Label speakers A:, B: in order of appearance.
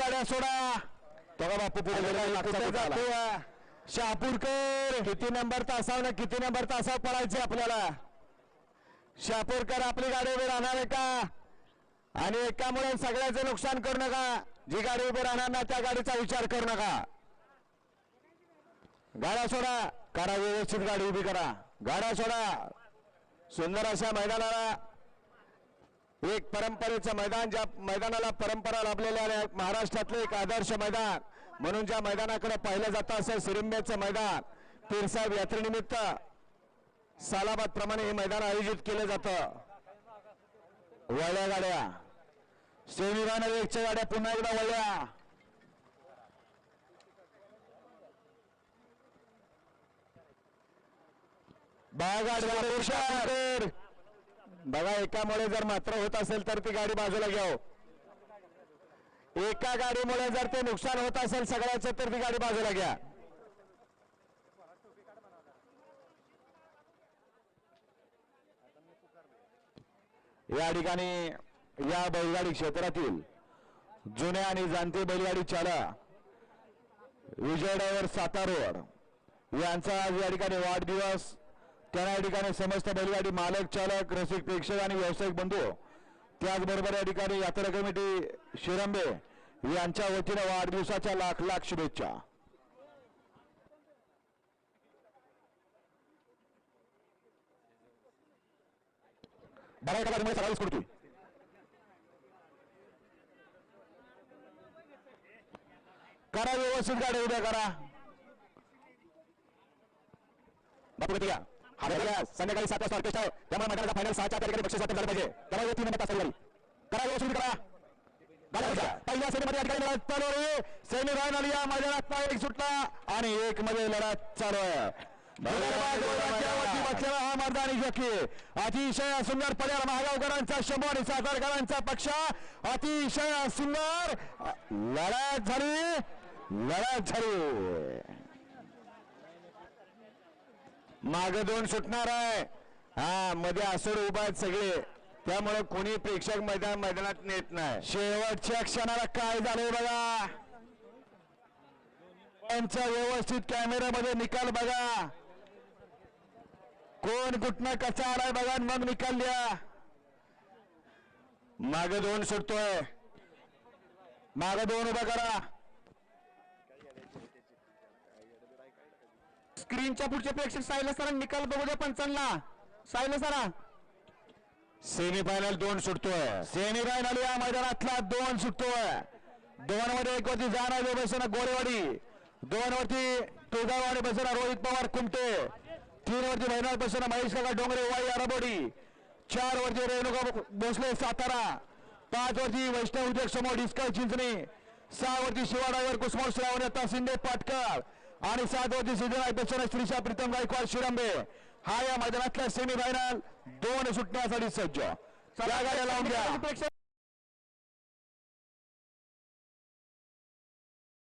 A: गाड्या सोडा. तो का बापू पुढे? शहापूरकर. किती नंबर तासावर ना किती नंबर तासावर पळायचे आपल्याला? शहापूरकर आपली गाडी उभी राहणार आहे का? आणि एकामुळे सगळ्याचं नुकसान करू नका. जी गाडी उभी राहणार ना त्या गाडीचा विचार करू नका. गाड्या सोडा. करा व्यवस्थित गाडी उभी करा. गाड्या सोडा. सुंदर अशा मैदानाला एक परंपरेचं मैदान ज्या मैदानाला परंपरा लाभलेल्या महाराष्ट्रातलं एक आदर्श मैदान. म्हणून ज्या मैदानाकडे पाहिलं जातं असं सिरिंब्याचं मैदान पीरसाहेब यात्रेनिमित्त सालाबाद प्रमाणे हे मैदान आयोजित केलं जातं. वळल्या गाड्या. सेमीरान एकच्या गाड्या पुन्हा एकदा वळल्या बाळगाड. बघा एकामुळे जर मात्र होत असेल तर ती गाडी बाजूला घ्याव एका गाडीमुळे जर ते नुकसान होत असेल सगळ्याचं तर ती गाडी बाजूला घ्या. या ठिकाणी या बैलगाडी क्षेत्रातील जुन्या आणि जाणते बैलगाडी चालक विजय ड्रायव्हर सातारोड यांचा आज या ठिकाणी वाढदिवस त्यांना या ठिकाणी समस्त बैलगाडी मालक चालक रसिक प्रेक्षक आणि व्यावसायिक बंधू. त्याचबरोबर या ठिकाणी यात्रा कमिटी शिरंबे यांच्या वतीनं वाढदिवसाच्या लाख लाख शुभेच्छा. बऱ्याच एका गाडीमुळे सगळ्याच करतोय करा व्यवस्थित गाडी उद्या करा. बापू गती संध्याकाळी सात वाजता ऑर्केस्ट्रा आहे. त्यामुळे मैदानाचा फायनल सहाच्या त्या ठिकाणी बक्षीस झालं पाहिजे. करा तीन नंबर तास गाडी करा व्यवस्थित करा. पहिल्या सेमीमध्ये अधिकारी लढत चालू आहे सेमी फायनल या मैदानात एक सुटला आणि एक मध्ये लढत चालू आहे. हा मर्दानी जॉकी. अतिशय सुंदर पड्याला महागावकरांचा शंभू आणि सातारकरांचा पक्ष. अतिशय सुंदर. लढत झाली. लढत झाली. माग दोन सुटणार आहे. हा मध्ये आसोड उभा आहेत सगळे. त्यामुळे कोणी प्रेक्षक मैदान मैदानात नेत नाही. शेवटच्या क्षणाला काय झालंय बघा? त्यांच्या व्यवस्थित कॅमेऱ्यामध्ये निकाल बघा. कोण कुठनं कसा आलाय बघा मग निकाल द्या. माग दोन सुटतोय. माग दोन उभा करा.
B: स्क्रीनच्या पुढचे प्रेक्षक सायला सरांनी निकाल बघू द्या पंचांना सायला सरा.
A: सेमीफायनल दोन सुटतोय. सेमीफायनल या मैदानातला दोन सुटतोय. दोन मध्ये एक वरती जाणार बसना गोरेवाडी. दोन वरती तुळगाववाडी बसना रोहित पवार कुमटे. तीन वरती महिना बसना महेश काका डोंगरे वाई अरबोडी चार वरती रेणुका भोसले सातारा. पाच वरती वैष्णव उद्योग समोर डिस्कल चिंचणी. सहा वरती शिवाडावर कुसमोर श्रावण शिंदे पाटकर आणि सात वरती सिद्धनाथ बसना श्रीशा प्रीतम गायकवाड शिरंबे. हा या मैदानातला सेमीफायनल दोन सुटण्यासाठी सज्ज. त्या गाड्या लावून घ्या.